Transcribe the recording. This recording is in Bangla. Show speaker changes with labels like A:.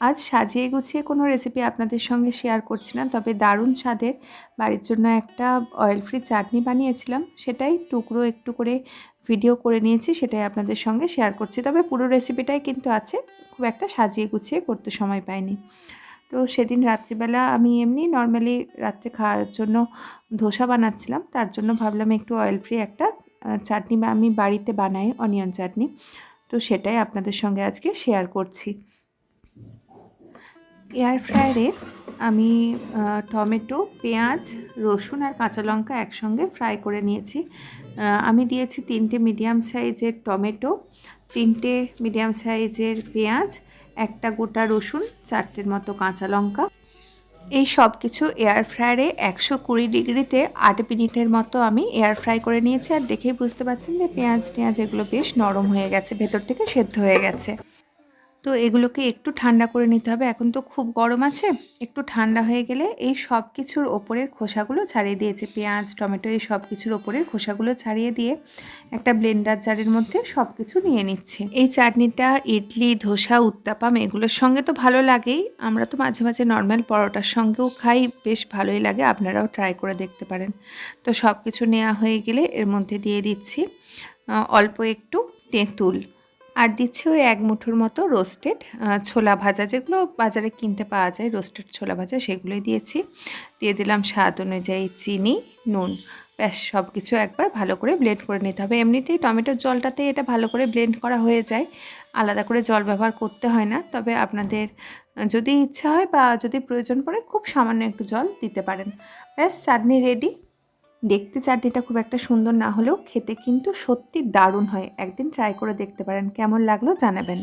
A: আজ সাজিয়ে গুছিয়ে কোনো রেসিপি আপনাদের সঙ্গে শেয়ার করছি না, তবে দারুণ স্বাদের। বাড়ির জন্য একটা অয়েল ফ্রি চাটনি বানিয়েছিলাম, সেটাই টুকরো একটু করে ভিডিও করে নিয়েছি, সেটাই আপনাদের সঙ্গে শেয়ার করছি। তবে পুরো রেসিপিটাই কিন্তু আছে, খুব একটা সাজিয়ে গুছিয়ে করতে সময় পাইনি। তো সেদিন রাত্রিবেলা আমি এমনি নর্মালি রাত্রে খাওয়ার জন্য ধোসা বানাচ্ছিলাম, তার জন্য ভাবলাম একটু অয়েল ফ্রি একটা চাটনি বা আমি বাড়িতে বানাই অনিয়ন চাটনি। তো সেটাই আপনাদের সঙ্গে আজকে শেয়ার করছি। এয়ার ফ্রায়ারে আমি টমেটো, পেঁয়াজ, রসুন আর কাঁচা লঙ্কা একসঙ্গে ফ্রাই করে নিয়েছি। আমি দিয়েছি তিনটে মিডিয়াম সাইজের টমেটো, তিনটে মিডিয়াম সাইজের পেঁয়াজ, একটা গোটা রসুন, চারটের মতো কাঁচা লঙ্কা। এই সব কিছু এয়ার ফ্রায়ারে একশো কুড়ি ডিগ্রিতে আট মিনিটের মতো আমি এয়ার ফ্রাই করে নিয়েছি। আর দেখেই বুঝতে পারছেন যে পেঁয়াজ টেঁয়াজ এগুলো বেশ নরম হয়ে গেছে, ভেতর থেকে সেদ্ধ হয়ে গেছে। তো এগুলোকে একটু ঠান্ডা করে নিতে হবে। এখন তো খুব গরম আছে। একটু ঠান্ডা হয়ে গেলে এই সব কিছুর ওপরের খোসাগুলো ছাড়িয়ে দিয়েছে। পেঁয়াজ, টমেটো এই সব কিছুর ওপরের খোসাগুলো ছাড়িয়ে দিয়ে একটা ব্লেন্ডার জারের মধ্যে সব কিছু নিয়ে নিচ্ছি। এই চাটনিটা, ইডলি, ধোসা, উত্তাপাম এগুলোর সঙ্গে তো ভালো লাগেই। আমরা তো মাঝে মাঝে নর্মাল পরোটার সঙ্গেও খাই। বেশ ভালোই লাগে। আপনারাও ট্রাই করে দেখতে পারেন। তো সব কিছু নেওয়া হয়ে গেলে এর মধ্যে দিয়ে দিচ্ছি অল্প একটু তেঁতুল। আর দিচ্ছি ওই এক মুঠোর মতো রোস্টেড ছোলা ভাজা, যেগুলো বাজারে কিনতে পাওয়া যায় রোস্টেড ছোলা ভাজা, সেগুলোই দিয়েছি। দিয়ে দিলাম স্বাদ অনুযায়ী চিনি, নুন। ব্যাস সব কিছু একবার ভালো করে ব্লেন্ড করে নিতে হবে। এমনিতেই টমেটোর জলটাতে এটা ভালো করে ব্লেন্ড করা হয়ে যায়। আলাদা করে জল ব্যবহার করতে হয় না। তবে আপনাদের যদি ইচ্ছা হয় বা যদি প্রয়োজন পড়ে, খুব সামান্য একটু জল দিতে পারেন। ব্যাস, চাটনি রেডি দেখতে চাটনিটা খুব একটা সুন্দর না হলেও খেতে কিন্তু সত্যি দারুণ হয়। একদিন ট্রাই করে দেখতে পারেন। কেমন লাগল জানাবেন।